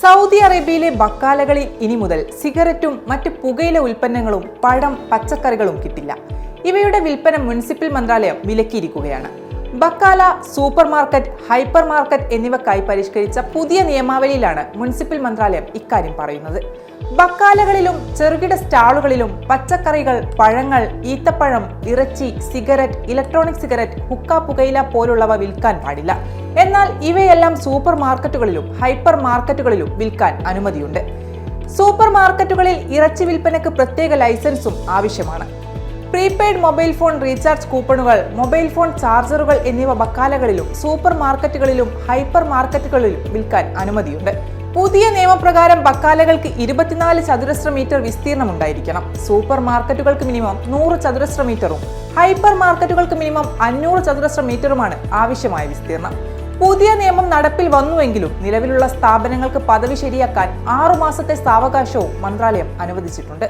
Saudi അറേബ്യയിലെ ബക്കാലകളിൽ ഇനി മുതൽ സിഗരറ്റും മറ്റ് പുകയില ഉൽപ്പന്നങ്ങളും പഴം പച്ചക്കറികളും കിട്ടില്ല. ഇവയുടെ വിൽപ്പന മുനിസിപ്പൽ മന്ത്രാലയം വിലക്കിയിരിക്കുകയാണ്. ബക്കാല സൂപ്പർ മാർക്കറ്റ് ഹൈപ്പർ മാർക്കറ്റ് എന്നിവക്കായി പരിഷ്കരിച്ച പുതിയ നിയമാവലിയിലാണ് മുനിസിപ്പൽ മന്ത്രാലയം ഇക്കാര്യം പറയുന്നത്. ബക്കാലകളിലും ചെറുകിട സ്റ്റാളുകളിലും പച്ചക്കറികൾ പഴങ്ങൾ ഈത്തപ്പഴം ഇറച്ചി സിഗരറ്റ് ഇലക്ട്രോണിക് സിഗരറ്റ് ഹുക്ക പുകയില പോലുള്ളവ വിൽക്കാൻ പാടില്ല. എന്നാൽ ഇവയെല്ലാം സൂപ്പർ മാർക്കറ്റുകളിലും ഹൈപ്പർ മാർക്കറ്റുകളിലും വിൽക്കാൻ അനുമതിയുണ്ട്. സൂപ്പർ മാർക്കറ്റുകളിൽ ഇറച്ചി വിൽപ്പനയ്ക്ക് പ്രത്യേക ലൈസൻസും ആവശ്യമാണ്. പ്രീപെയ്ഡ് മൊബൈൽ ഫോൺ റീചാർജ് കൂപ്പണുകൾ മൊബൈൽ ഫോൺ ചാർജറുകൾ എന്നിവ ബക്കാലകളിലും സൂപ്പർ മാർക്കറ്റുകളിലും ഹൈപ്പർ മാർക്കറ്റുകളിലും വിൽക്കാൻ അനുമതിയുണ്ട്. പുതിയ നിയമപ്രകാരം ബക്കാലകൾക്ക് ഇരുപത്തിനാല് ചതുരശ്ര മീറ്റർ വിസ്തീർണം ഉണ്ടായിരിക്കണം സൂപ്പർ മാർക്കറ്റുകൾക്ക് മിനിമം നൂറ് ചതുരശ്ര മീറ്ററും ഹൈപ്പർ മാർക്കറ്റുകൾക്ക് മിനിമം അഞ്ഞൂറ് ചതുരശ്ര മീറ്ററുമാണ് ആവശ്യമായ വിസ്തീർണം. പുതിയ നിയമം നടപ്പിൽ വന്നുവെങ്കിലും നിലവിലുള്ള സ്ഥാപനങ്ങൾക്ക് പദവി ശരിയാക്കാൻ ആറുമാസത്തെ സാവകാശവും മന്ത്രാലയം അനുവദിച്ചിട്ടുണ്ട്.